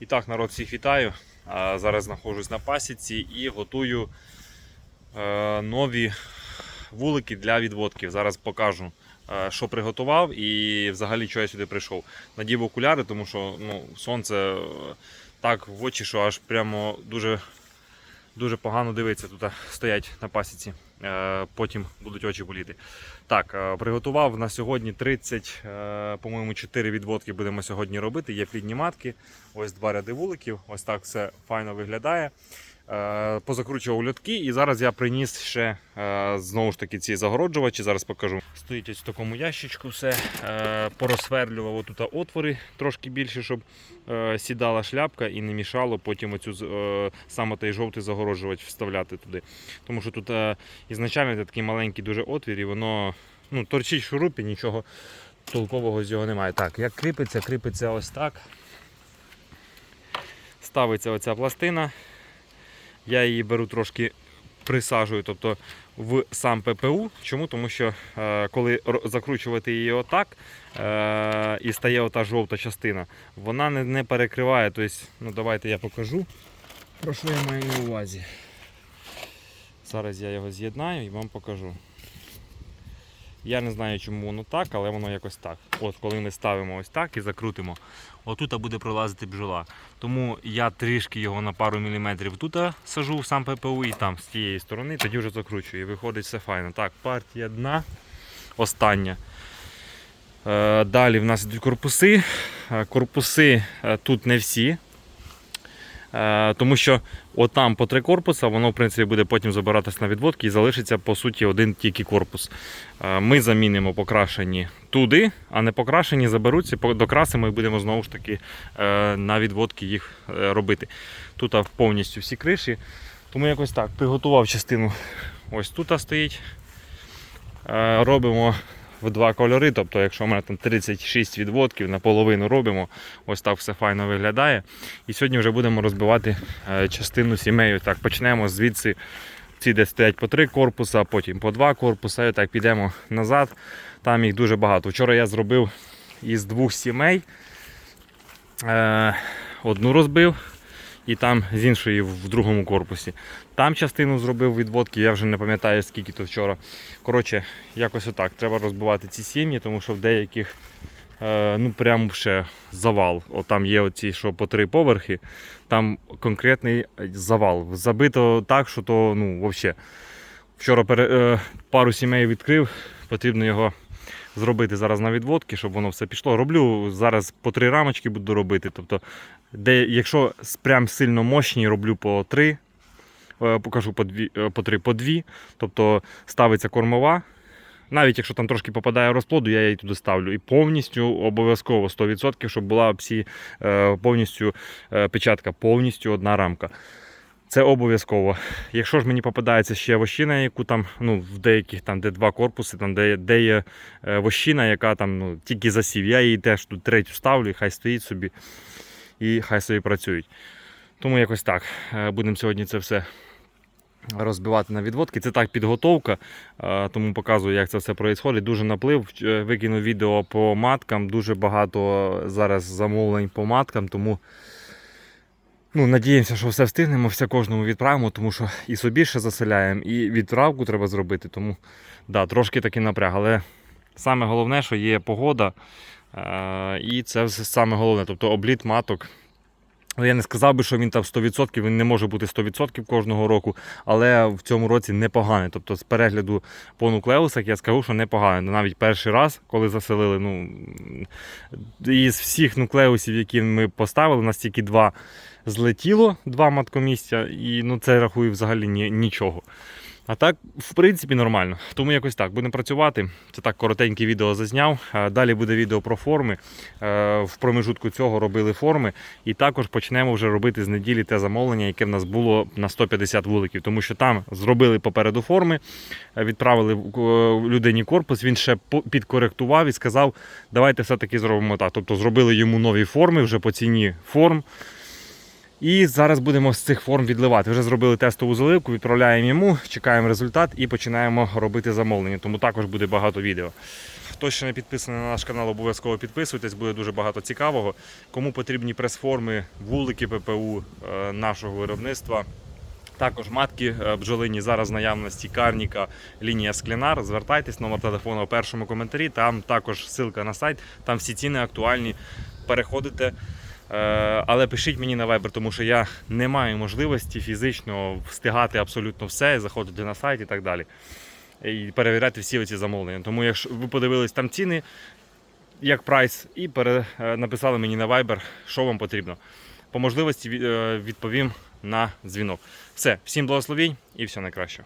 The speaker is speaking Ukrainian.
І так, народ всіх вітаю. Зараз знаходжусь на пасіці і готую е, нові вулики для відводків. Зараз покажу, е, що приготував і взагалі що я сюди прийшов. Надів окуляри, тому що ну, сонце е, так в очі, що аж прямо дуже, дуже погано дивиться. Тут стоять на пасіці. Е, Потім будуть очі боліти. Так, е, приготував на сьогодні 30, е, по-моєму, 4 відводки будемо сьогодні робити. Є плідні матки, ось два ряди вуликів, ось так все файно виглядає. Е, Позакручував льотки і зараз я приніс ще е, знову ж таки ці загороджувачі. Зараз покажу. Стоїть ось в такому ящичку все. Е, Порозсверлював отут отвори трошки більше, щоб сідала шляпка і не мішало потім оцю саме той жовтий загороджувач вставляти туди. Тому що тут ізначально такий маленький дуже отвір, і воно ну, торчить в шурупі, нічого толкового з його немає. Так, як кріпиться, кріпиться ось так. Ставиться оця пластина. Я її беру трошки присаджую, тобто в сам ППУ. Чому? Тому що е, коли закручувати її отак е, і стає ота жовта частина, вона не, не перекриває. Тобто, ну, давайте я покажу, про що я маю на увазі. Зараз я його з'єднаю і вам покажу. Я не знаю, чому воно так, але воно якось так. От коли ми ставимо ось так і закрутимо, отут буде пролазити бджола. Тому я трішки його на пару міліметрів тут сажу в сам ППУ і там з тієї сторони, тоді вже закручую. І виходить все файно. Так, партія дна. Остання. Е, Далі в нас йдуть корпуси. Е, Корпуси е, тут не всі. Е, Тому що отам по три корпуса, воно в принципі буде потім забиратись на відводки і залишиться по суті один тільки корпус. Е, Ми замінимо покрашені туди, а не покрашені заберуться, докрасимо і будемо знову ж таки е, на відводки їх робити. Тут повністю всі криші. Тому якось так, приготував частину. Ось тут стоїть. Робимо в два кольори. Тобто, якщо у мене там 36 відводків, наполовину робимо. Ось так все файно виглядає. І сьогодні вже будемо розбивати е, частину сімей. Так, почнемо звідси. Ці, де стоять по три корпуса, потім по два корпуса. І так підемо назад. Там їх дуже багато. Вчора я зробив із двох сімей. Е, одну розбив. І там з іншої в другому корпусі. Там частину зробив відводки, я вже не пам'ятаю скільки то вчора. Коротше, якось отак. Треба розбивати ці сім'ї, тому що в деяких е, ну прям ще завал. О, там є оці, що по три поверхи, там конкретний завал. Забито так, що то ну, взагалі. Вчора е, пару сімей відкрив, потрібно його зробити зараз на відводки, щоб воно все пішло. Роблю зараз по три рамочки буду робити. Тобто, де, якщо прям сильно мощні, роблю по три, е, покажу по, дві, е, по три, по дві. Тобто ставиться кормова. Навіть якщо там трошки попадає розплоду, я її туди ставлю. І повністю обов'язково 100%, щоб була всі е, повністю печатка, повністю одна рамка. Це обов'язково. Якщо ж мені попадається ще вощина, яку там, ну, в деяких там, де два корпуси, там, де, де є е, вощина, яка там ну, тільки засів, я її теж тут третю ставлю, і хай стоїть собі і хай собі працюють. Тому якось так. Е, Будемо сьогодні це все розбивати на відводки. Це так підготовка, е, тому показую, як це все відбувається. Дуже наплив. Викинув відео по маткам, дуже багато зараз замовлень по маткам, тому ну, надіємося, що все встигнемо, все кожному відправимо, тому що і собі ще заселяємо, і відправку треба зробити. Тому да, трошки таки напряг. Але саме головне, що є погода. Е, і це все саме головне, тобто обліт маток. Ну, Я не сказав би, що він там 100%, він не може бути 100% кожного року, але в цьому році непоганий. Тобто з перегляду по нуклеусах я скажу, що непоганий. Навіть перший раз, коли заселили, ну із всіх нуклеусів, які ми поставили, у нас тільки два злетіло, два маткомістя, і ну це рахую взагалі ні, нічого. А так, в принципі, нормально. Тому якось так. Будемо працювати. Це так коротеньке відео зазняв. Е, Далі буде відео про форми. Е, В промежутку цього робили форми. І також почнемо вже робити з неділі те замовлення, яке в нас було на 150 вуликів. Тому що там зробили попереду форми, е, відправили людині корпус. Він ще підкоректував і сказав, давайте все-таки зробимо так. Тобто зробили йому нові форми вже по ціні форм. І зараз будемо з цих форм відливати. Вже зробили тестову заливку, відправляємо йому, чекаємо результат і починаємо робити замовлення. Тому також буде багато відео. Хто ще не підписаний на наш канал, обов'язково підписуйтесь, буде дуже багато цікавого. Кому потрібні прес-форми, вулики ППУ е, нашого виробництва. Також матки е, бджолині зараз наявності Карніка, лінія Склінар. Звертайтесь, номер телефону у першому коментарі. Там також ссылка на сайт, там всі ціни актуальні. Переходите. Е, Але пишіть мені на Viber, тому що я не маю можливості фізично встигати абсолютно все, заходити на сайт і так далі. І перевіряти всі ці замовлення. Тому якщо ви подивились там ціни, як прайс, і пере, е, написали мені на Viber, що вам потрібно. По можливості е, відповім на дзвінок. Все, всім благословінь і все найкраще.